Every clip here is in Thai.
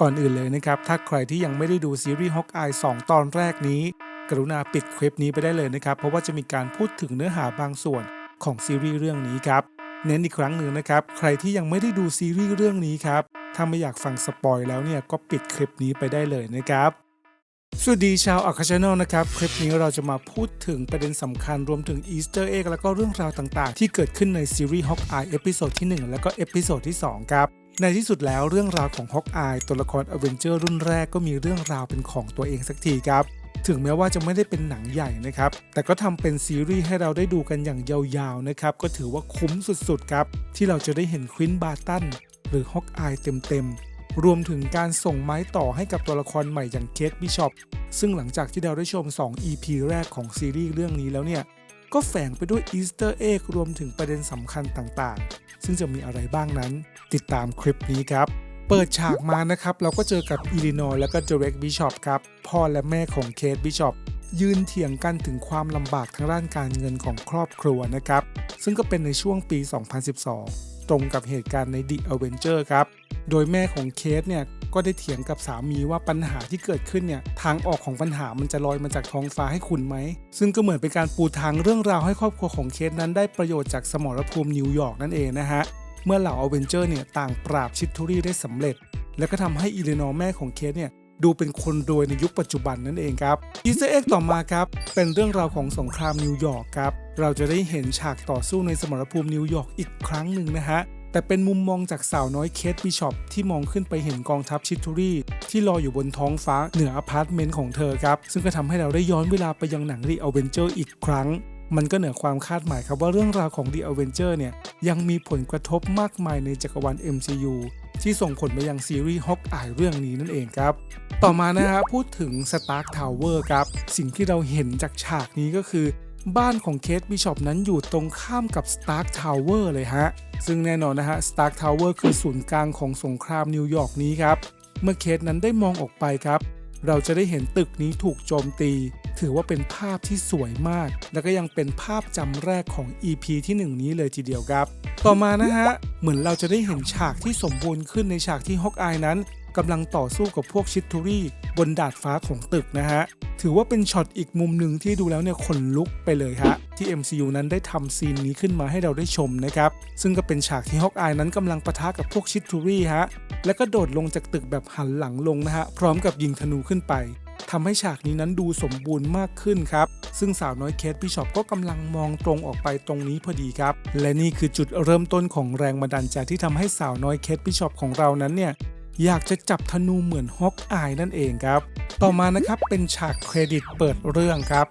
ก่อนอื่นเลยนะครับ ถ้าใครที่ยังไม่ได้ดูซีรีส์ฮอกอาย2ตอนแรกนี้ กรุณาปิดคลิปนี้ไปได้เลยนะครับ เพราะว่าจะมีการพูดถึงเนื้อหาบางส่วนของซีรีส์เรื่องนี้ครับ เน้นอีกครั้งหนึ่งนะครับ ใครที่ยังไม่ได้ดูซีรีส์เรื่องนี้ครับ ถ้าไม่อยากฟังสปอยแล้วเนี่ยก็ปิดคลิปนี้ไปได้เลยนะครับสวัสดีชาวอัคชแนลนะครับ คลิปนี้เราจะมาพูดถึงประเด็นสำคัญรวมถึงอีสเตอร์เอ็กแล้วก็เรื่องราวต่างๆ ที่เกิดขึ้นในซีรีส์ฮอกอายเอพิโซดที่ 1 แล้วก็เอพิโซดที่ 2 ครับ ในที่สุดแล้วเรื่องราวของฮอกอายตัวละครอเวนเจอร์รุ่นแรกก็มีเรื่องราวเป็นของตัวเองสักทีครับ ถึงแม้ว่าจะไม่ได้เป็นหนังใหญ่นะครับ แต่ก็ทำเป็นซีรีส์ให้เราได้ดูกันอย่างยาวๆนะครับ ก็ถือว่าคุ้มสุดๆครับ ที่เราจะได้เห็นควินบาตันหรือฮอกอายเต็มๆ รวมถึงการส่งไม้ต่อให้กับตัวละครใหม่อย่างเคทบิชอปซึ่งหลังจากที่เราได้ชม 2 EP แรกของซีรีส์เรื่องนี้แล้วเนี่ย ก็แฝงไปด้วยอีสเตอร์เอ็กรวมถึงประเด็นสำคัญต่างๆ ซึ่งจะมีอะไรบ้างนั้น ติดตามคลิปนี้ครับ เปิดฉากมานะครับ เราก็เจอกับอิลินอยและก็เดเร็กบิชอปครับ พ่อและแม่ของเคทบิชอปยืนเถียงกันถึงความลำบากทางด้านการเงินของครอบครัวนะครับ ซึ่งก็เป็นในช่วงปี 2012 ตรงกับเหตุการณ์ใน The Avenger ครับ โดยแม่ของเคสเนี่ยก็ได้เถียงกับสามีว่าปัญหาที่เกิดขึ้นเนี่ยทางออกของปัญหามันจะลอยมาจากท้องฟ้าให้คุณไหม ซึ่งก็เหมือนเป็นการปูทางเรื่องราวให้ครอบครัวของเคสนั้นได้ประโยชน์จากสมรภูมินิวยอร์กนั่นเองนะฮะ เมื่อเหล่าอเวนเจอร์เนี่ยต่างปราบชิตทูรี่ได้สำเร็จ แล้วก็ทำให้อีเลนอร์แม่ของเคสเนี่ย ดูเป็นคนรวยในยุคปัจจุบันนั่นเองครับอีสเอร์เอ็กต่อมาครับ เป็นเรื่องราวของสงครามนิวยอร์กครับ เราจะได้เห็นฉากต่อสู้ในสมรภูมินิวยอร์กอีกครั้งหนึ่งนะฮะแต่เป็นมุมมองจากสาวน้อยเคทบิชอปที่มองขึ้นไปเห็นกองทัพชิตทูรี่ที่ลอยอยู่บนท้องฟ้าเหนืออพาร์ตเมนต์ของเธอครับ ซึ่งก็ทำให้เราได้ย้อนเวลาไปยังหนัง The Avenger อีกครั้ง มันก็เหนือความคาดหมายครับว่าเรื่องราวของ The Avenger เนี่ยยังมีผลกระทบมากมายในจักรวาล MCU ที่ส่งผลไปยังซีรีส์ฮอกอายเรื่องนี้นั่นเองครับ ต่อมานะฮะพูดถึง Stark Tower ครับ สิ่งที่เราเห็นจากฉากนี้ก็คือ บ้านของเคทบิชอปนั้นอยู่ตรงข้ามกับ Stark Tower เลยฮะ ซึ่งแน่นอนนะฮะ Stark Tower คือศูนย์กลางของสงครามนิวยอร์กนี้ครับ เมื่อเคทนั้นได้มองออกไปครับ เราจะได้เห็นตึกนี้ถูกโจมตี ถือว่าเป็นภาพที่สวยมาก และก็ยังเป็นภาพจำแรกของ EP ที่ 1 นี้เลยทีเดียวครับ ต่อมานะฮะ เหมือนเราจะได้เห็นฉากที่สมบูรณ์ขึ้นในฉากที่ฮอกอายนั้นกำลังต่อสู้กับพวกชิตทูรี่บนดาดฟ้าของตึกนะฮะ ถือว่าเป็นช็อตอีกมุมหนึ่งที่ดูแล้วเนี่ยขนลุกไปเลยฮะ ที่ MCU นั้นได้ทำซีนนี้ขึ้นมาให้เราได้ชมนะครับ ซึ่งก็เป็นฉากที่ฮอกอายนั้นกำลังปะทะกับพวกชิตทูรี่ฮะ แล้วก็โดดลงจากตึกแบบหันหลังลงนะฮะ พร้อมกับยิงธนูขึ้นไป ทำให้ฉากนี้นั้นดูสมบูรณ์มากขึ้นครับ ซึ่งสาวน้อยเคทบิชอปก็กำลังมองตรงออกไปตรงนี้พอดีครับ และนี่คือจุดเริ่มต้นของแรงบันดาลใจที่ทำให้สาวน้อยเคทบิชอปของเรานั้นเนี่ย อยากจะจับธนูเหมือนฮอกอายนั่นเองครับ ต่อมานะครับเป็นฉากเครดิตเปิดเรื่องครับ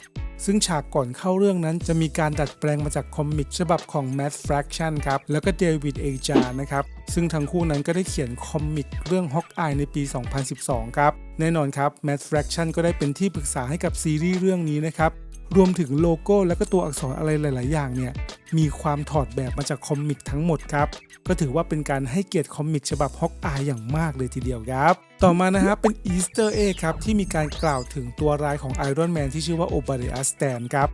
ซึ่งฉากก่อนเข้าเรื่องนั้นจะมีการดัดแปลงมาจากคอมิกฉบับของ Matt Fraction ครับ แล้วก็เดวิดเอจานะครับ ซึ่งทั้งคู่นั้นก็ได้เขียนคอมิกเรื่องฮอกอายในปี 2012 ครับ แน่นอนครับ Matt Fraction ก็ได้เป็นที่ปรึกษาให้กับซีรีส์เรื่องนี้นะครับ รวมถึงโลโก้และก็ตัวอักษรอะไรหลาย ๆ อย่างเนี่ยมีความถอดแบบมาจากคอมิกทั้งหมดครับก็ถือว่าเป็นการให้เกียรติคอมิกฉบับฮอกอายอย่างมากเลยทีเดียวครับ ต่อมานะฮะเป็นอีสเตอร์เอครับที่มีการกล่าวถึงตัวร้ายของไอรอนแมนที่ชื่อว่าโอบาเดอัสแตนครับ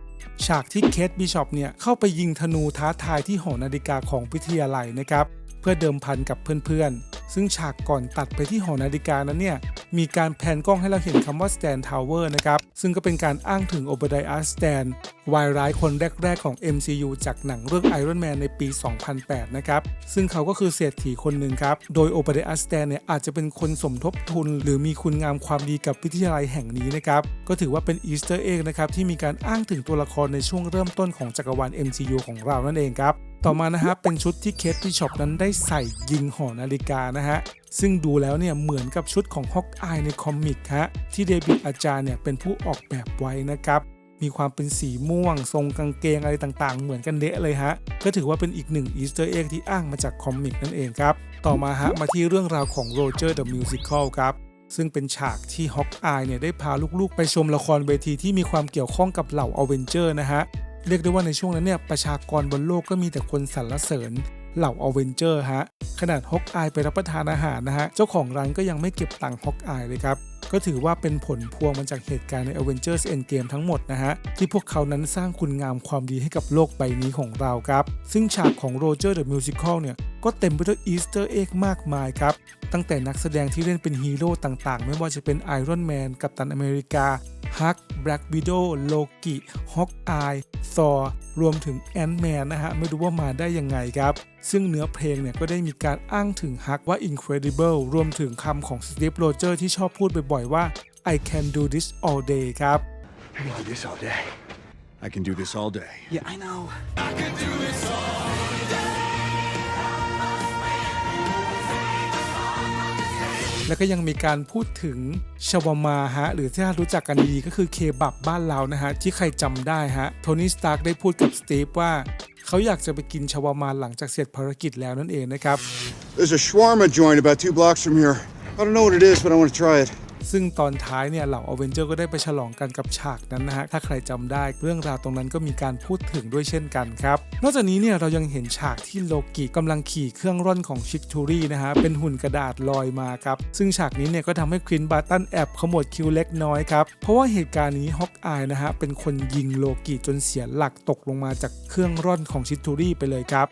ฉากที่เคทบิชอปเนี่ยเข้าไปยิงธนูท้าทายที่หอนาฬิกาของวิทยาลัยนะครับ เพื่อเดิมพันกับเพื่อนๆ ซึ่งฉากก่อนตัดไปที่หอนาฬิกานั้นเนี่ย มีการแพนกล้องให้เราเห็นคำว่า Stan Tower นะครับ ซึ่งก็เป็นการอ้างถึงโอบ d ด a สแตนวายร้ายคนแรก ๆ ของ MCU จากหนังเรื่อง Iron Man ในปี 2008 นะครับ ซึ่งเขาก็คือเศรษฐีคนหนึ่งครับ โดยโอบ d ด a สแตนเนี่ยอาจจะเป็นคนสมทบทุน หรือมีคุณงามความดีกับวิทยาลัยแห่งนี้นะครับ ก็ถือว่าเป็นอีสเตอร์เอ็กนะครับ ที่มีการอ้างถึงตัวละครในช่วงเริ่มต้นของจักรวาล MCU ของเรานั่นเองครับ ต่อมานะฮะเป็นชุดที่เคทบิชอปนั้นได้ใส่ยิงหอนาฬิกานะฮะซึ่งดูแล้วเนี่ยเหมือนกับชุดของฮอกอายในคอมิกฮะที่เดวิดอาจารย์เนี่ยเป็นผู้ออกแบบไว้นะครับมีความเป็นสีม่วง ทรงกางเกงอะไรต่างๆ เหมือนกันเดะเลยฮะ ก็ถือว่าเป็นอีกหนึ่งอีสเตอร์เอ็กที่อ้างมาจากคอมิกนั่นเองครับ ต่อมาฮะ มาที่เรื่องราวของโรเจอร์เดอะมิวสิคลครับ ซึ่งเป็นฉากที่ฮอกอายเนี่ยได้พาลูกๆ ไปชมละครเวทีที่มีความเกี่ยวข้องกับเหล่าอเวนเจอร์นะฮะ เรียกได้ว่าในช่วงนั้นเนี่ยประชากรบนโลกก็มีแต่คนสรรเสริญเหล่าอเวนเจอร์ฮะ ขนาดฮอกอายไปรับประทานอาหารนะฮะ เจ้าของร้านก็ยังไม่เก็บตังค์ฮอกอายเลยครับ ก็ถือว่าเป็นผลพวงมาจากเหตุการณ์ใน Avengers Endgame ทั้งหมดนะฮะ ที่พวกเขานั้นสร้างคุณงามความดีให้กับโลกใบนี้ของเราครับ ซึ่งฉากของ Roger the Musical เนี่ยก็เต็มไปด้วยอีสเตอร์เอ็กมากมายครับ ตั้งแต่นักแสดงที่เล่นเป็นฮีโร่ต่างๆ ไม่ว่าจะเป็นไอรอนแมนกัปตันอเมริกาฮักแบล็กวิดโอโลกิฮอกอายซอรวมถึงแอนด์แมนนะฮะ ไม่รู้ว่ามาได้ยังไงครับ ซึ่งเนื้อเพลงเนี่ยก็ได้มีการอ้างถึงฮักว่า incredible รวมถึงคำของสตีฟโรเจอร์ที่ชอบพูดบ่อยๆว่า I can do this all day ครับ I can do this all day. I can do this all day. Yeah, I know. แล้วก็ยังมีการพูดถึงชาวามาฮะหรือที่เรารู้จักกันดีก็คือเคบับบ้านเรานะฮะที่ใครจำได้ฮะโทนี่สตาร์กได้พูดกับสตีฟว่า เขาอยากจะไปกินชาวามานหลังจากเสร็จภารกิจแล้วนั่นเองนะครับ There's a shawarma joint about two blocks from here. I don't know what it is, but I want to try it. ซึ่งตอนท้ายเนี่ยเหล่าอเวนเจอร์ก็ได้ไปฉลองกันกับฉากนั้นนะฮะถ้าใครจำได้เรื่องราวตรงนั้นก็มีการพูดถึงด้วยเช่นกันครับนอกจากนี้เนี่ยเรายังเห็นฉากที่โลกิกำลังขี่เครื่องร่อนของชิคทูรี่นะฮะเป็นหุ่นกระดาษลอยมาครับซึ่งฉากนี้เนี่ยก็ทำให้ควินบาตันแอบขมวดคิวเล็กน้อยครับเพราะว่าเหตุการณ์นี้ฮอกอายนะฮะเป็นคนยิงโลกิจนเสียหลักตกลงมาจากเครื่องร่อนของชิคทูรี่ไปเลยครับ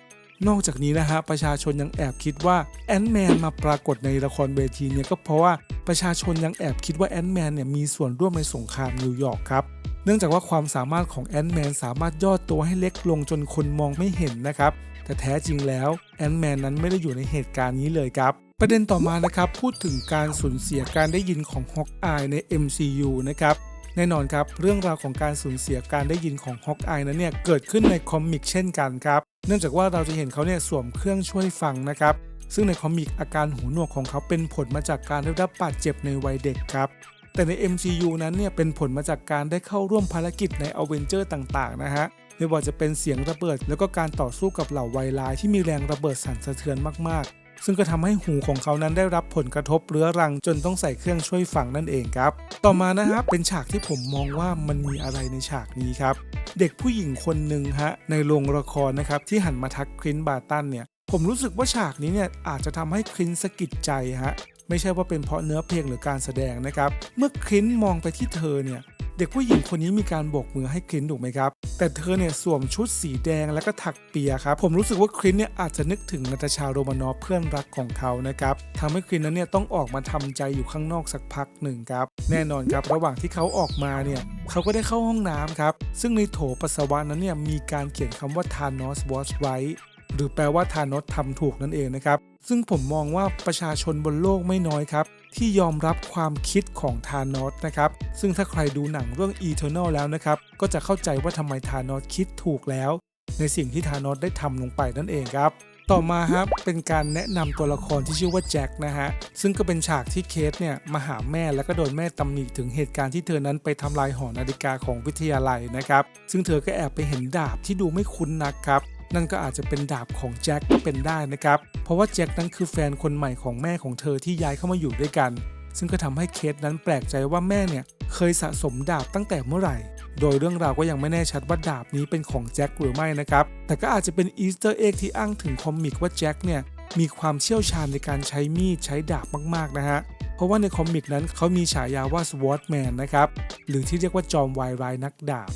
นอกจากนี้นะฮะประชาชนยังแอบคิดว่าแอนด์แมนมาปรากฏในละครเวทีเนี่ยก็เพราะว่าประชาชนยังแอบคิดว่าแอนด์แมนเนี่ยมีส่วนร่วมในสงครามนิวยอร์กครับเนื่องจากว่าความสามารถของแอนด์แมนสามารถย่อตัวให้เล็กลงจนคนมองไม่เห็นนะครับแต่แท้จริงแล้วแอนด์แมนนั้นไม่ได้อยู่ในเหตุการณ์นี้เลยครับประเด็นต่อมานะครับพูดถึงการสูญเสียการได้ยินของฮอกอายใน MCU นะครับแน่นอนครับเรื่องราวของการสูญเสียการได้ยินของฮอกอายนั้นเนี่ยเกิดขึ้นในคอมิกเช่นกันครับ เนื่องจากว่าเราจะเห็นเขาเนี่ยสวมเครื่องช่วยฟังนะครับ ซึ่งในคอมิกอาการหูหนวกของเขาเป็นผลมาจากการได้รับบาดเจ็บในวัยเด็กครับ แต่ใน MCU นั้นเนี่ยเป็นผลมาจากการได้เข้าร่วมภารกิจในอเวนเจอร์ต่างๆนะฮะไม่ว่าจะเป็นเสียงระเบิด แล้วก็การต่อสู้กับเหล่าไวร้ายที่มีแรงระเบิดสั่นสะเทือนมากๆ ซึ่งก็ทำให้หูของเขานั้นได้รับผลกระทบเรื้อรังจนต้องใส่เครื่องช่วยฟังนั่นเองครับ ต่อมานะครับเป็นฉากที่ผมมองว่ามันมีอะไรในฉากนี้ครับ เด็กผู้หญิงคนหนึ่งฮะในโรงละครนะครับที่หันมาทักครินบาตันเนี่ยผมรู้สึกว่าฉากนี้เนี่ยอาจจะทำให้ครินสะกิดใจฮะไม่ใช่ว่าเป็นเพราะเนื้อเพลงหรือการแสดงนะครับ เมื่อครินมองไปที่เธอเนี่ยเด็กผู้หญิงคนนี้มีการโบกมือให้ครินถูกไหมครับ แต่เธอเนี่ยสวมชุดสีแดงแล้วก็ถักเปียครับ ผมรู้สึกว่าครินเนี่ยอาจจะนึกถึงนาตาชาโรมานอฟเพื่อนรักของเขานะครับทำให้ครินนั้นเนี่ยต้องออกมาทำใจอยู่ข้างนอกสักพักหนึ่งครับ แน่นอนครับระหว่างที่เขาออกมาเนี่ยเขาก็ได้เข้าห้องน้ำครับซึ่งในโถปัสสาวะนั้นเนี่ยมีการเขียนคำว่า Thanos was right หรือแปลว่าธานอสทำถูกนั่นเองนะครับ ซึ่งผมมองว่าประชาชนบนโลกไม่น้อยครับ ที่ยอมรับความคิดของธานอสนะครับ ซึ่งถ้าใครดูหนังเรื่อง Eternal แล้วนะครับ ก็จะเข้าใจว่าทำไมธานอสคิดถูกแล้ว ในสิ่งที่ธานอสได้ทำลงไปนั่นเองครับ ต่อมาครับเป็นการแนะนำตัวละครที่ชื่อว่าแจ็คนะฮะ ซึ่งก็เป็นฉากที่เคสเนี่ยมาหาแม่แล้วก็โดนแม่ตำหนิถึงเหตุการณ์ที่เธอนั้นไปทำลายหอนาฬิกาของวิทยาลัยนะครับ ซึ่งเธอก็แอบไปเห็นดาบที่ดูไม่คุ้นนักครับนั่นก็อาจจะเป็นดาบของแจ็คก็เป็นได้นะครับ เพราะว่าแจ็คนั้นคือแฟนคนใหม่ของแม่ของเธอที่ย้ายเข้ามาอยู่ด้วยกัน ซึ่งก็ทำให้เคสนั้นแปลกใจว่าแม่เนี่ยเคยสะสมดาบตั้งแต่เมื่อไหร่ โดยเรื่องราวก็ยังไม่แน่ชัดว่าดาบนี้เป็นของแจ็คหรือไม่นะครับ แต่ก็อาจจะเป็นอีสเตอร์เอ็กที่อ้างถึงคอมิกว่าแจ็คเนี่ยมีความเชี่ยวชาญในการใช้มีดใช้ดาบมากๆนะฮะ เพราะว่าในคอมิกนั้นเขามีฉายาว่าสวอตแมนนะครับ หรือที่เรียกว่าจอมวายร้ายนักดาบ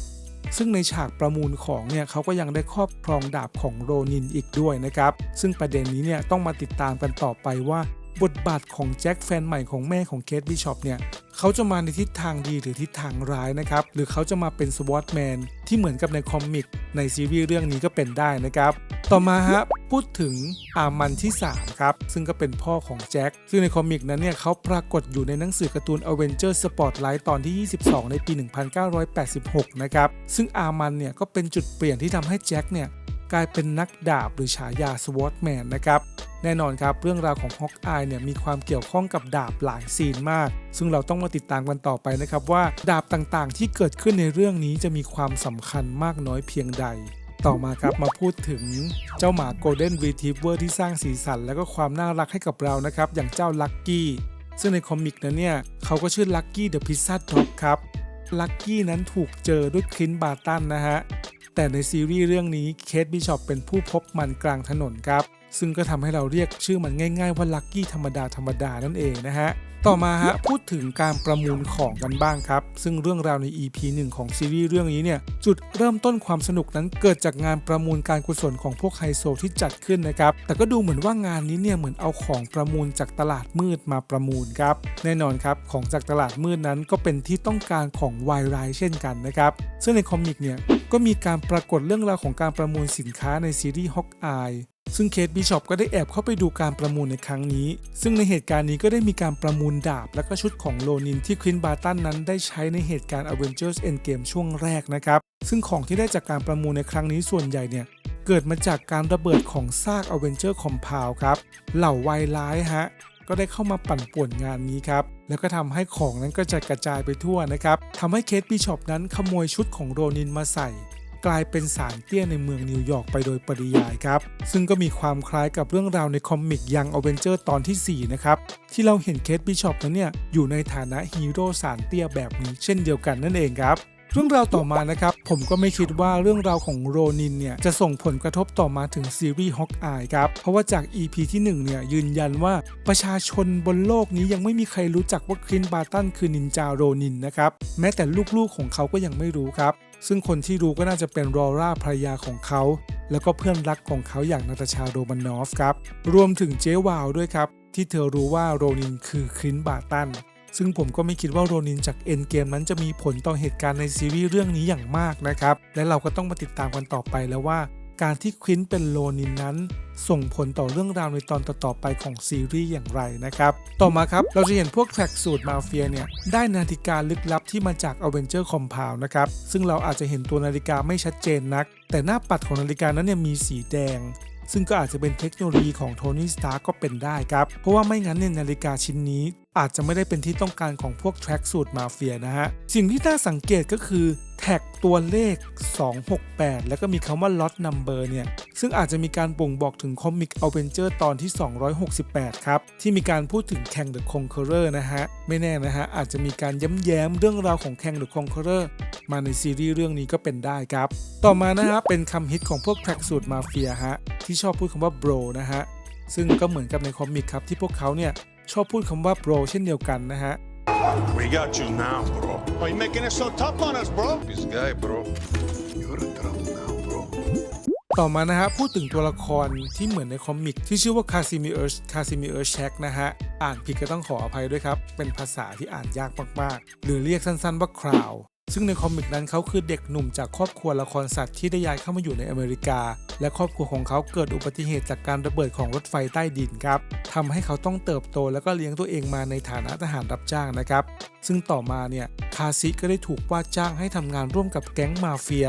ซึ่งในฉากประมูลของเนี่ยเขาก็ยังได้ครอบครองดาบของโรนินอีกด้วยนะครับ ซึ่งประเด็นนี้เนี่ยต้องมาติดตามกันต่อไปว่า บทบาทของแจ็คแฟนใหม่ของแม่ของเคทบิชอปเนี่ยเขาจะมาในทิศทางดีหรือทิศทางร้ายนะครับ หรือเขาจะมาเป็นสวอตแมนที่เหมือนกับในคอมิกในซีรีส์เรื่องนี้ก็เป็นได้นะครับ ต่อมาฮะพูดถึงอามันที่ 3 ครับ ซึ่งก็เป็นพ่อของแจ็ค ซึ่งในคอมิกนั้นเนี่ยเขาปรากฏอยู่ในหนังสือการ์ตูน Avenger Spotlight ตอนที่ 22 ในปี 1986 นะครับ ซึ่งอามันเนี่ยก็เป็นจุดเปลี่ยนที่ทำให้แจ็คเนี่ยกลายเป็นนักดาบหรือฉายาสวอตแมนนะครับ แน่นอนครับเรื่องราวของฮอกอายเนี่ยมีความเกี่ยวข้องกับดาบหลายซีนมาก ซึ่งเราต้องมาติดตามกันต่อไปนะครับว่าดาบต่างๆ ที่เกิดขึ้นในเรื่องนี้จะมีความสำคัญมากน้อยเพียงใดต่อมาครับมาพูดถึงเจ้าหมา Golden Retriever ที่สร้างสีสัน และก็ความน่ารักให้กับเรานะครับ อย่างเจ้าลักกี้ซึ่งในคอมิกนั้นเนี่ยเขาก็ชื่อลักกี้เดอะพิซซ่าด็อกครับลักกี้นั้นถูกเจอด้วยคลินบาร์ตันนะฮะ แต่ในซีรีส์เรื่องนี้เคทบิชอปเป็นผู้พบมันกลางถนนครับ ซึ่งก็ทำให้เราเรียกชื่อมันง่ายๆว่าลั c กี้ธรรมดาธรรมดานั่นเองนะฮะต่อมาฮะพูดถึงการประมูลของกันบ้างครับ ซึ่งเรื่องราวใน EP 1 ของซีรีส์เรื่องนี้เนี่ยจุดเริ่มต้นความสนุกนั้นเกิดจากงานประมูลการกุศลของพวกไฮโซที่จัดขึ้นนะครับ แต่ก็ดูเหมือนว่างานนี้เนี่ยเหมือนเอาของประมูลจากตลาดมืดมาประมูลครับแน่นอนครับของจากตลาดมืดนั้นก็เป็นที่ต้องการของวายไรเช่นกันนะครับซึ่งในคอมิกเนี่ยก็มีการปรากฏเรื่องราวของการประมูลสินค้าในซีรีส์ฮอกอาย ซึ่งเคทบิชอปก็ได้แอบเข้าไปดูการประมูลในครั้งนี้ ซึ่งในเหตุการณ์นี้ก็ได้มีการประมูลดาบ และก็ชุดของโลนินที่ควินบาร์ตันนั้นได้ใช้ในเหตุการณ์ Avengers Endgame ช่วงแรกนะครับ ซึ่งของที่ได้จากการประมูลในครั้งนี้ส่วนใหญ่เนี่ยเกิดมาจากการระเบิดของซาก Avenger Compound ครับ เหล่าวายร้ายฮะก็ได้เข้ามาปั่นป่วนงานนี้ครับ แล้วก็ทำให้ของนั้นกระจัดกระจายไปทั่วนะครับทำให้เคทบิชอปนั้นขโมยชุดของโรนินมาใส่ กลายเป็นสารเตี้ยในเมืองนิวยอร์กไปโดยปริยายครับ ซึ่งก็มีความคล้ายกับเรื่องราวในคอมิกยังอเวนเจอร์ตอนทีสี่ 4 นะครับ ที่เราเห็นเคทบิชอปนั้นเนี่ย อยู่ในฐานะฮีโร่สารเตี้ยแบบนี้เช่นเดียวกันนั่นเองครับเรื่องราวต่อมานะครับ ผมก็ไม่คิดว่าเรื่องราวของโรนินเนี่ย จะส่งผลกระทบต่อมาถึงซีรีส์ฮอกอายครับ เพราะว่าจาก EP ที่ 1 เนี่ย ยืนยันว่าประชาชนบนโลกนี้ยังไม่มีใครรู้จักว่าคลินบาร์ตันคือนินจาโรนินนะครับ แม้แต่ลูกๆของเขาก็ยังไม่รู้ครับ ซึ่งคนที่รู้ก็น่าจะเป็นรอร่าภรรยาของเขา แล้วก็เพื่อนรักของเขาอย่างนาตาชาโรมานอฟครับ รวมถึงเจวาวด้วยครับ ที่เธอรู้ว่าโรนินคือคลินบาตัน ซึ่งผมก็ไม่คิดว่าโรนินจากเอ็นเกมนั้นจะมีผลต่อเหตุการณ์ในซีรีส์เรื่องนี้อย่างมากนะครับ และเราก็ต้องมาติดตามกันต่อไปแล้วว่า การที่ควินเป็นโรนินนั้น ส่งผลต่อเรื่องราวในตอนต่อๆไปของซีรีส์อย่างไรนะครับ ต่อมาครับ เราจะเห็นพวกแทร็กสูตรมาเฟียเนี่ย ได้นาฬิกาลึกลับที่มาจาก Avenger Compound นะครับ ซึ่งเราอาจจะเห็นตัวนาฬิกาไม่ชัดเจนนัก แต่หน้าปัดของนาฬิกานั้นเนี่ยมีสีแดงซึ่งก็อาจจะเป็นเทคโนโลยีของโทนี่สตาร์ก็เป็นได้ครับ เพราะว่าไม่งั้นเนี่ยนาฬิกาชิ้นนี้ อาจจะไม่ได้เป็นที่ต้องการของพวกแทร็กสูตรมาเฟียนะฮะ สิ่งที่น่าสังเกตก็คือแท็กตัวเลข 268 แล้วก็มีคำว่า lot number เนี่ย ซึ่งอาจจะมีการบ่งบอกถึงคอมิกเอเวนเจอร์ตอนที่ 268 ครับ ที่มีการพูดถึงแคงเดอะคองเคอร์นะฮะ ไม่แน่นะฮะ อาจจะมีการย้ำแย้มเรื่องราวของแคงเดอะคองเคอร์มาในซีรีส์เรื่องนี้ก็เป็นได้ครับ ต่อมานะฮะ เป็นคำฮิตของพวกแทร็กสูตรมาเฟียฮะ ที่ชอบพูดคำว่า bro นะฮะ ซึ่งก็เหมือนกับในคอมิกครับที่พวกเขาเนี่ย ชอบพูดคำว่า bro เช่นเดียวกันนะฮะ We got you now, bro. Why you making it so tough on us, bro? This guy, bro. You're in trouble now, bro. ต่อมานะฮะ พูดถึงตัวละครที่เหมือนในคอมิกที่ชื่อว่าคาซิมิเอิร์ชคาซิมิเอิร์ชแชกนะฮะ อ่านผิดก็ต้องขออภัยด้วยครับ เป็นภาษาที่อ่านยากมาก ๆ หรือเรียกสั้น ๆ ว่าคราว ซึ่งในคอมิกนั้นเขาคือเด็กหนุ่มจากครอบครัวละครสัตว์ที่ได้ย้ายเข้ามาอยู่ในอเมริกา และครอบครัวของเขาเกิดอุบัติเหตุจากการระเบิดของรถไฟใต้ดินครับทำให้เขาต้องเติบโตแล้วก็เลี้ยงตัวเองมาในฐานะทหารรับจ้างนะครับ ซึ่งต่อมาเนี่ยคาซิก็ได้ถูกว่าจ้างให้ทำงานร่วมกับแก๊งมาเฟีย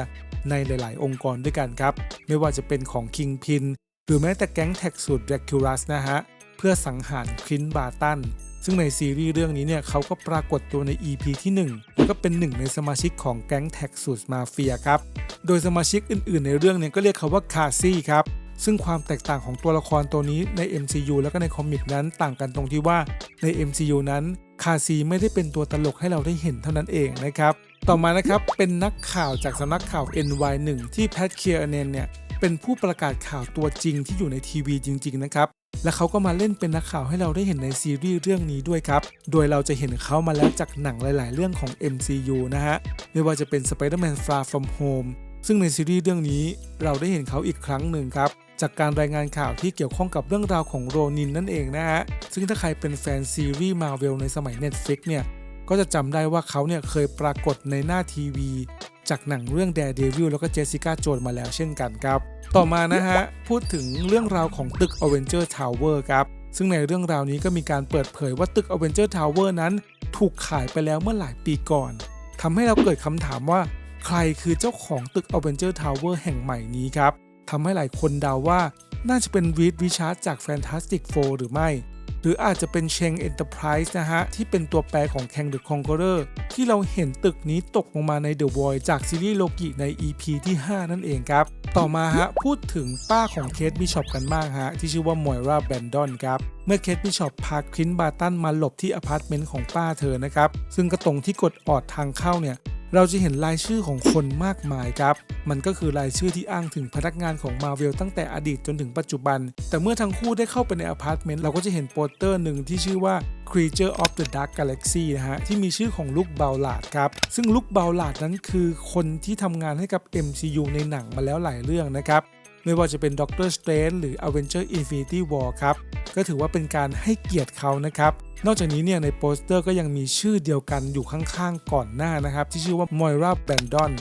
ในหลาย ๆ องค์กรด้วยกันครับ ไม่ว่าจะเป็นของคิงพินหรือแม้แต่แก๊งแท็กสูตรแดกคิวรัสนะฮะเพื่อสังหารคลินบาตัน ซึ่งในซีรีส์เรื่องนี้เนี่ยเขาก็ปรากฏตัวใน EP ที่ 1 แล้วก็เป็นหนึ่งในสมาชิกของแก๊งแท็กสูตรมาเฟียครับ โดยสมาชิกอื่นๆ ในเรื่องเนี่ยก็เรียกเขาว่าคาซี่ครับซึ่งความแตกต่างของตัวละครตัวนี้ใน MCU แล้วก็ในคอมิกนั้นต่างกันตรงที่ว่าใน MCU นั้นคาซีไม่ได้เป็นตัวตลกให้เราได้เห็นเท่านั้นเองนะครับ ต่อมานะครับเป็นนักข่าวจากสำนักข่าว NY1 ที่แพทเคียร์เนนเนี่ยเป็นผู้ประกาศข่าวตัวจริงที่อยู่ในทีวีจริง ๆ นะครับ และเขาก็มาเล่นเป็นนักข่าวให้เราได้เห็นในซีรีส์เรื่องนี้ด้วยครับ โดยเราจะเห็นเขามาแล้วจากหนังหลาย ๆ เรื่องของ MCU นะฮะ ไม่ว่าจะเป็น Spider-Man Far From Home ซึ่งในซีรีส์เรื่องนี้เราได้เห็นเขาอีกครั้งหนึ่งครับ จากการรายงานข่าวที่เกี่ยวข้องกับเรื่องราวของโรนินนั่นเองนะฮะ ซึ่งถ้าใครเป็นแฟนซีรีส์มาเวลในสมัย Netflix เนี่ย ก็จะจำได้ว่าเขาเนี่ยเคยปรากฏในหน้าทีวี จากหนังเรื่อง Daredevil แล้วก็ Jessica Jones มาแล้วเช่นกันครับ ต่อมานะฮะ พูดถึงเรื่องราวของตึก Avenger Tower ครับ ซึ่งในเรื่องราวนี้ก็มีการเปิดเผยว่าตึก Avenger Tower นั้น ถูกขายไปแล้วเมื่อหลายปีก่อนทำให้เราเกิดคำถามว่า ใครคือเจ้าของตึก Avenger Tower แห่งใหม่นี้ครับทำให้หลายคนเดาว่าน่าจะเป็นวีดวิชาร์ดจาก Fantastic Four หรือไม่ รืออาจจะเป็นเชง Enterprise นะฮะ ที่เป็นตัวแปรของ Kang the Conqueror ที่เราเห็นตึกนี้ตกลงมาใน The Void จากซีรีส์โลกิใน EP ที่ 5 นั่นเองครับ ต่อมาฮะ พูดถึงป้าของเคทบิชอปกันบ้างฮะ ที่ชื่อว่ามอยราแบนดอนครับเมื่อเคทบิชอปพาคลินบาร์ตันมาหลบที่อพาร์ตเมนต์ของป้าเธอนะครับซึ่งก็ตรงที่กดออดทางเข้าเนี่ย เราจะเห็นรายชื่อของคนมากมายครับ มันก็คือรายชื่อที่อ้างถึงพนักงานของมาเวลตั้งแต่อดีตจนถึงปัจจุบัน แต่เมื่อทั้งคู่ได้เข้าไปในอพาร์ตเมนต์เราก็จะเห็นโปสเตอร์หนึ่งที่ชื่อว่า Creature of the Dark Galaxy นะฮะ ที่มีชื่อของลุคเบลลาดครับ ซึ่งลุคเบลลาดนั้นคือคนที่ทำงานให้กับ MCU ในหนังมาแล้วหลายเรื่องนะครับ ไม่ว่าจะเป็น Doctor Strange หรือ Avenger Infinity War ครับ ก็ถือว่าเป็นการให้เกียรติเขานะครับ นอกจากนี้เนี่ยในโปสเตอร์ก็ยังมีชื่อเดียวกันอยู่ข้างๆก่อนหน้านะครับ ที่ชื่อว่า Moira Brandon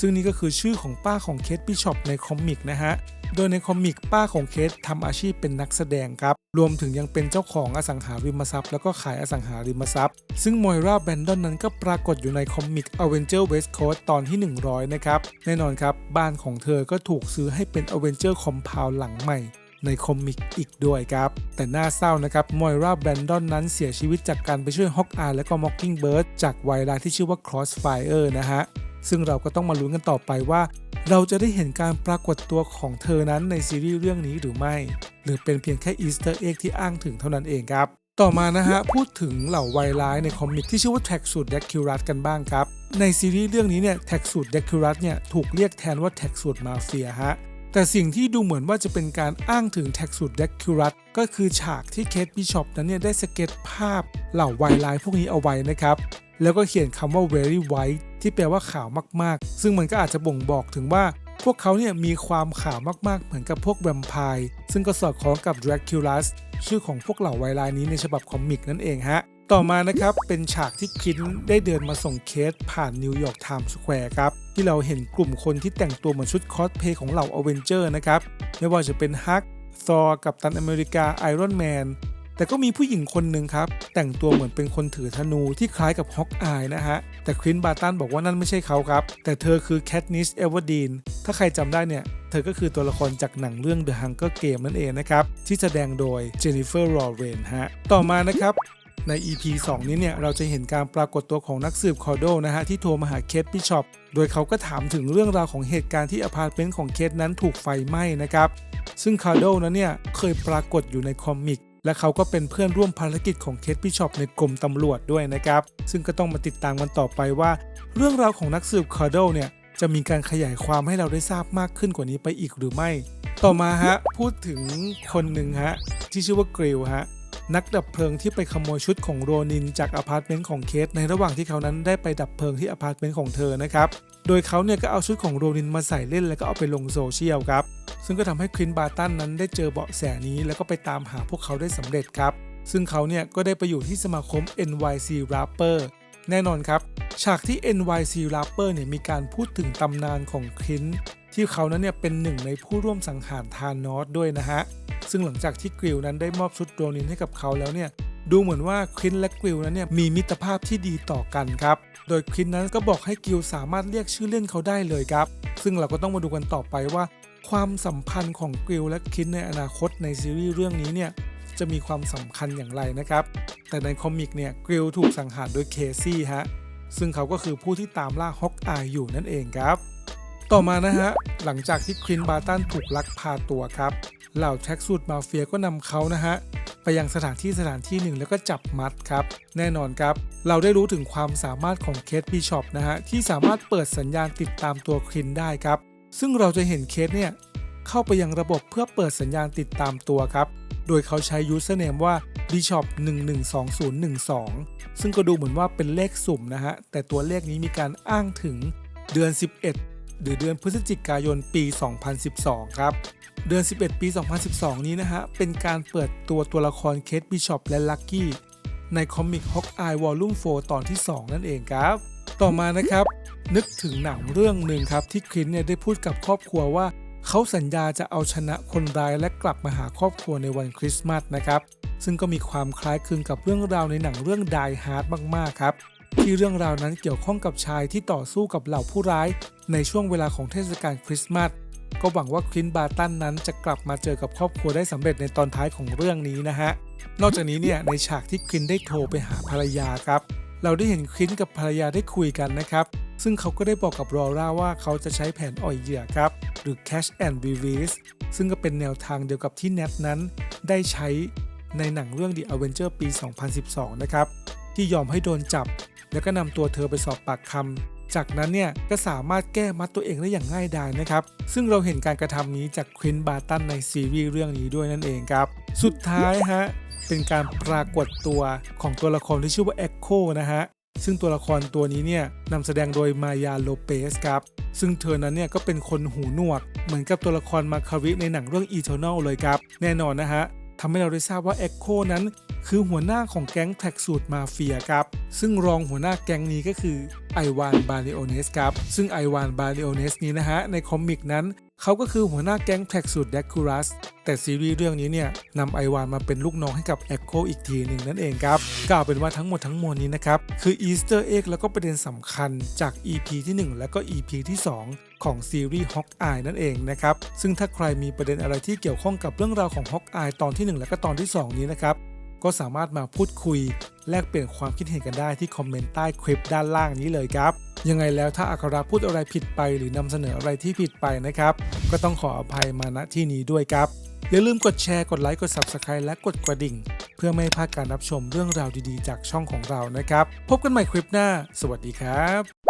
ซึ่งนี่ก็คือชื่อของป้าของเคทบิชอปในคอมิกนะฮะ โดยในคอมิกป้าของเคททำอาชีพเป็นนักแสดงครับ รวมถึงยังเป็นเจ้าของอสังหาริมทรัพย์ แล้วก็ขายอสังหาริมทรัพย์ ซึ่งมอยราแบนดอนนั้นก็ปรากฏอยู่ในคอมิก Avenger West Coast ตอนที่ 100 นะครับ แน่นอนครับ บ้านของเธอก็ถูกซื้อให้เป็น Avenger Compound หลังใหม่ในคอมิกอีกด้วยครับ แต่น่าเศร้านะครับ มอยราแบนดอนนั้นเสียชีวิตจากการไปช่วยฮอกอายและก็ Mockingbird จากไวรัสที่ชื่อว่า Crossfire นะฮะ ซึ่งเราก็ต้องมาลุ้นกันต่อไปว่า เราจะได้เห็นการปรากฏตัวของเธอนั้นในซีรีส์เรื่องนี้หรือไม่ หรือเป็นเพียงแค่อีสเตอร์เอ็กที่อ้างถึงเท่านั้นเองครับ ต่อมานะฮะ พูดถึงเหล่าไวร้ายในคอมิกที่ชื่อว่าแท็กสูตรเดคิวรัสกันบ้างครับ ในซีรีส์เรื่องนี้เนี่ยแท็กสูตรเดคิวรัสเนี่ยถูกเรียกแทนว่าแท็กสูตรมาเฟียฮะแต่สิ่งที่ดูเหมือนว่าจะเป็นการอ้างถึงแท็กสูตรเดคิวรัสก็คือฉากที่เคทบิชอปนั้นเนี่ยได้สเก็ตภาพเหล่าไวร้ายพวกนี้เอาไว้นะครับ แล้วก็เขียนคำว่า very white ที่แปลว่าขาวมากๆ ซึ่งมันก็อาจจะบ่งบอกถึงว่า พวกเขาเนี่ยมีความขาวมากๆ เหมือนกับพวกแวมไพร์ซึ่งก็สอดคล้องกับ Draculus ชื่อของพวกเหล่าไวรายนี้ในฉบับคอมิกนั่นเองฮะ ต่อมานะครับ เป็นฉากที่คินได้เดินมาส่งเคสผ่านนิวยอร์กไทม์สแควร์ครับ ที่เราเห็นกลุ่มคนที่แต่งตัวเหมือนชุดคอสเพลย์ของเหล่าอเวนเจอร์นะครับ ไม่ว่าจะเป็นฮัก ซอร์กับตันอเมริกาไอรอนแมน แต่ก็มีผู้หญิงคนหนึ่งครับ แต่งตัวเหมือนเป็นคนถือธนูที่คล้ายกับฮอกอายนะฮะ แต่ควินบาตันบอกว่านั่นไม่ใช่เขาครับ แต่เธอคือแคทนิสเอเวอร์ดีนถ้าใครจำได้เนี่ย เธอก็คือตัวละครจากหนังเรื่อง The Hunger Game นั่นเองนะครับ ที่แสดงโดยเจนนิเฟอร์ลอเรนฮะต่อมานะครับใน EP 2 นี้เนี่ย เราจะเห็นการปรากฏตัวของนักสืบคอร์โดนะฮะ ที่โทรมาหาเคทบิชอป โดยเขาก็ถามถึงเรื่องราวของเหตุการณ์ที่อพาร์ตเมนต์ของเคทนั้นถูกไฟไหม้นะครับ ซึ่งคาร์โดนั้นเนี่ย เคยปรากฏอยู่ในคอมิก และเขาก็เป็นเพื่อนร่วมภารกิจของเคทบิชอปในกรมตำรวจด้วยนะครับ ซึ่งก็ต้องมาติดตามกันต่อไปว่า เรื่องราวของนักสืบคาร์โดเนี่ยจะมีการขยายความให้เราได้ทราบมากขึ้นกว่านี้ไปอีกหรือไม่ ต่อมาฮะพูดถึงคนหนึ่งฮะที่ชื่อว่ากริลฮะนักดับเพลิงที่ไปขโมยชุดของโรนินจากอพาร์ตเมนต์ของเคสในระหว่างที่เขานั้นได้ไปดับเพลิงที่อพาร์ตเมนต์ของเธอนะครับ โดยเขาเนี่ยก็เอาชุดของโรนินมาใส่เล่นแล้วก็เอาไปลงโซเชียลครับ ซึ่งก็ทำให้ควินบาตันนั้นได้เจอเบาะแสนี้ แล้วก็ไปตามหาพวกเขาได้สำเร็จครับ ซึ่งเขาเนี่ยก็ได้ไปอยู่ที่สมาคม NYC Rapper แน่นอนครับ ฉากที่ NYC Rapper เนี่ยมีการพูดถึงตำนานของคลินที่เขานั้นเนี่ยเป็นหนึ่งในผู้ร่วมสังหารทานอสด้วยนะฮะ ซึ่งหลังจากที่กริลนั้นได้มอบชุดโรนินให้กับเขาแล้วเนี่ยดูเหมือนว่าควินและกริลนั้นเนี่ยมีมิตรภาพที่ดีต่อกันครับ โดยควินนั้นก็บอกให้กริลสามารถเรียกชื่อเล่นเขาได้เลยครับ ซึ่งเราก็ต้องมาดูกันต่อไปว่า ความสัมพันธ์ของกิลและคินในอนาคตในซีรีส์เรื่องนี้เนี่ยจะมีความสำคัญอย่างไรนะครับ แต่ในคอมิกเนี่ยกิลถูกสังหารโดยเคซี่ฮะ ซึ่งเขาก็คือผู้ที่ตามล่าฮอกอายอยู่นั่นเองครับ ต่อมานะฮะ หลังจากที่ควินบาตันถูกลักพาตัวครับ เหล่าแท็กสูตมาเฟียก็นำเขานะฮะ ไปยังสถานที่สถานที่หนึ่งแล้วก็จับมัดครับ แน่นอนครับ เราได้รู้ถึงความสามารถของเคทบิชอปนะฮะที่สามารถเปิดสัญญาณติดตามตัวควินได้ครับ ซึ่งเราจะเห็นเคทเนี่ยเข้าไปยังระบบเพื่อเปิดสัญญาณติดตามตัวครับ โดยเขาใช้ยูสเนมว่า Bishop 112012 ซึ่งก็ดูเหมือนว่าเป็นเลขสุ่มนะฮะ แต่ตัวเลขนี้มีการอ้างถึงเดือน 11 หรือเดือนพฤศจิกายนปี 2012 ครับ เดือน 11 ปี 2012 นี้นะฮะ เป็นการเปิดตัวตัวละครเคทบิชอปและลักกี้ในคอมิก Hawkeye Volume 4ตอนที่ 2 นั่นเองครับ ต่อมานะครับ นึกถึงหนังเรื่องหนึ่งครับที่คลินเนี่ยได้พูดกับครอบครัวว่า เขาสัญญาจะเอาชนะคนร้ายและกลับมาหาครอบครัวในวันคริสต์มาสนะครับซึ่งก็มีความคล้ายคลึงกับเรื่องราวในหนังเรื่อง Die Hard มากๆครับที่เรื่องราวนั้นเกี่ยวข้องกับชายที่ต่อสู้กับเหล่าผู้ร้าย ในช่วงเวลาของเทศกาลคริสต์มาสก็หวังว่าคลินบาร์ตันนั้นจะกลับมาเจอกับครอบครัวได้สำเร็จในตอนท้ายของเรื่องนี้นะฮะนอกจากนี้เนี่ยในฉากที่คลินได้โทรไปหาภรรยาครับ เราได้เห็นคลินกับภรรยาได้คุยกันนะครับ ซึ่งเขาก็ได้บอกกับรอร่าว่าเขาจะใช้แผนอ่อยเหยื่อครับ หรือ Cash and Release ซึ่งก็เป็นแนวทางเดียวกับที่แนทนั้น ได้ใช้ในหนังเรื่อง The Avenger ปี 2012 นะครับ ที่ยอมให้โดนจับ แล้วก็นำตัวเธอไปสอบปากคำจากนั้นเนี่ยก็สามารถแก้มัดตัวเองได้อย่างง่ายดายนะครับ ซึ่งเราเห็นการกระทำนี้จากควินบาตันในซีรีส์เรื่องนี้ด้วยนั่นเองครับ สุดท้ายฮะ เป็นการปรากฏตัวของตัวละครที่ชื่อว่าเอ็กโคนะฮะซึ่งตัวละครตัวนี้เนี่ยนำแสดงโดยมายาโลเปสครับ ซึ่งเธอนั้นเนี่ยก็เป็นคนหูหนวก เหมือนกับตัวละครมาคาริในหนังเรื่อง Eternal เลยครับ แน่นอนนะฮะ ทำให้เราได้ทราบว่า Echo นั้น คือหัวหน้าของแก๊งแท็กสูตรมาเฟียครับ ซึ่งรองหัวหน้าแก๊งนี้ก็คือไอวานบาเลโอเนสครับ ซึ่งไอวานบาเลโอเนสนี้นะฮะ ในคอมิกนั้น เขาก็คือหัวหน้าแก๊งแท็กสูตรแดกคูรัสแต่ซีรีส์เรื่องนี้เนี่ยนำไอวานมาเป็นลูกน้องให้กับแอคโคอีกทีหนึ่งนั่นเองครับกล่าวเป็นว่าทั้งหมดทั้งมวลนี้นะครับ คืออีสเตอร์เอ็กแล้วก็ประเด็นสำคัญจาก EP ที่ 1 แล้วก็ EP ที่ 2 ของซีรีส์ Hawkeye นั่นเองนะครับ ซึ่งถ้าใครมีประเด็นอะไรที่เกี่ยวข้องกับเรื่องราวของ Hawkeye ตอนที่ 1 และก็ตอนที่ 2 นี้นะครับ ก็สามารถมาพูดคุย แลกเปลี่ยนความคิดเห็นกันได้ที่คอมเมนต์ใต้คลิปด้านล่างนี้เลยครับ ยังไงแล้วถ้าอัคราพูดอะไรผิดไป หรือนำเสนออะไรที่ผิดไปนะครับ ก็ต้องขออภัยมาณที่นี้ด้วยครับอย่าลืมกดแชร์กดไลค์กด Subscribe และกดกระดิ่ง เพื่อไม่ให้พลาดการรับชมเรื่องราวดีๆ จากช่องของเรานะครับ พบกันใหม่คลิปหน้า สวัสดีครับ